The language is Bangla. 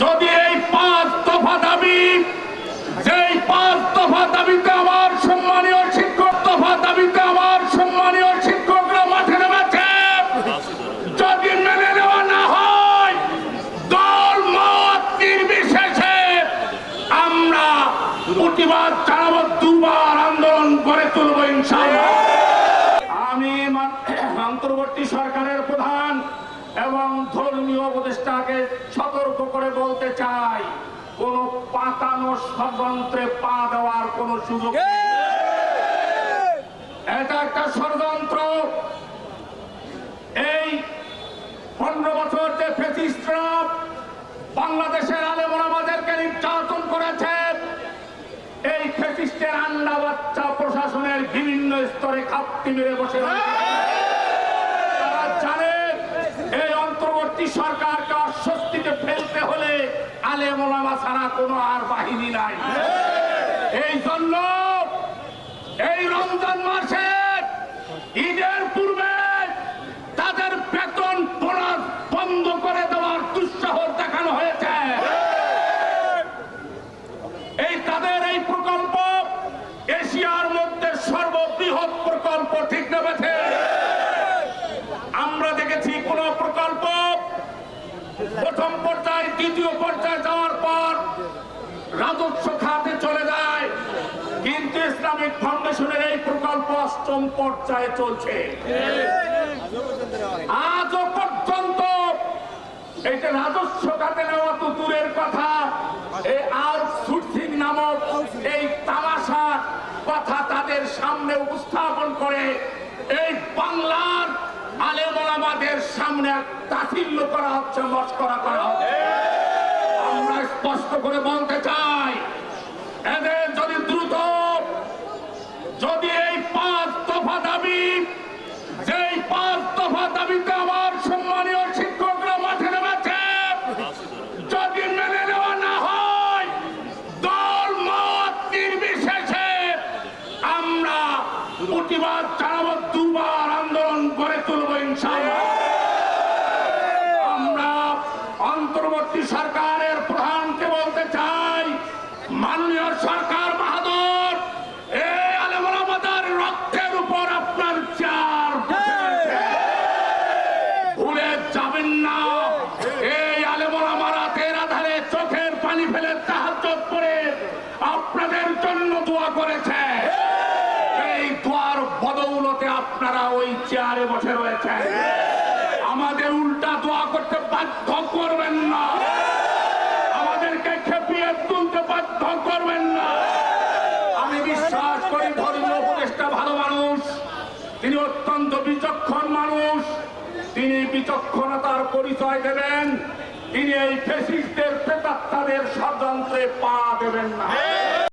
যদি এই পাঁচ দফা দাবি, যেই পাঁচ দফা দাবিতে আমার সম্মানীয় শিক্ষক, দফা দাবিতে আমার সম্মানীয় শিক্ষকরা মাঠে নেমেছে। যদি মেনে নেওয়া না হয়, দল মত নির্বিশেষে আমরা প্রতিবাদ জানাব, দুবার আন্দোলন করে তুলব ইনশাআল্লাহ। আমি অন্তর্বর্তী সরকারের প্রধান এবং ধর্মীয় উপদেষ্টাকে সতর্ক করে বলতে চাই কোন পাতানো ষড়যন্ত্রে পা দেওয়ার কোন সুযোগ এটা একটা ষড়যন্ত্র। এই পনেরো বছর যে ফেসিস্টরা বাংলাদেশের আলেমন আমাদেরকে নির্যাতন করেছে এই ফেসিস্টের আন্ডা বাচ্চা প্রশাসনের বিভিন্ন স্তরে খাপটি মেরে বসে রয়েছে। অন্তর্বর্তী সরকারকে অস্বস্তিতে ফেলতে হলে আলেমোলামা ছাড়া কোনো আর বাহিনী নাই। এই জন্য এই রমজান মাসে ঈদের পূর্বে তাদের বেতন বোনাস বন্ধ করে দেওয়ার দুঃসাহস দেখানো হয়েছে। এই তাদের এই প্রকল্প এশিয়ার মধ্যে সর্ববৃহৎ প্রকল্প ঠিক না বেঠে আমরা দেখেছি কোন প্রকল্প প্রথম পর্যায়ে, দ্বিতীয় পর্যায়ে যাওয়ার পর রাজস্ব খাতে চলে যায়। কিন্তু ইসলামিক ফাউন্ডেশনের এই প্রকল্প অষ্টম পর্যায়ে চলছে। আজও পর্যন্ত এটা রাজস্ব খাতে নেওয়া তো দূরের কথা। এই আউটসোর্সিং নামক এই তামাশা কথা তাদের সামনে উপস্থাপন করে। এই বাংলার আলেমলামাদের সামনে তাছিল্য করা হচ্ছে, মস্করা করা হচ্ছে। আমরা স্পষ্ট করে বলতে চাই, এদের যদি দ্রুত, যদি এই পাঁচ দফা দাবি, যেই পাঁচ দফা দাবিতে আমার সম্মানীয় শিক্ষকরা মাঠে নেমেছে, যদি মেনে নেওয়া না হয়, দল মত নির্বিশেষে আমরা প্রতিবাদ অন্তর্বর্তী সরকারের প্রধানকে বলতে চাই, মাননীয় সরকার বাহাদুর রক্তের উপর আপনার চার ভুলে যাবেন না, এই আধারে চোখের পানি ফেলে সাহায্য করে আপনাদের জন্য দোয়া করেছে এই দোয়ার বদৌলতে আপনারা ওই চেয়ারে বসে রয়েছেন। আমাদের উল্টা দোয়া করতে বাধ্য করবেন না। বাধ্য করবেন না। আমি বিশ্বাস করি ধর্মীয় উপদেষ্টা ভালো মানুষ, তিনি অত্যন্ত বিচক্ষণ মানুষ, তিনি বিচক্ষণতার পরিচয় দেবেন, তিনি এই ফেসিস্টের প্রেতাত্মাদের ষড়যন্ত্রে পা দেবেন না।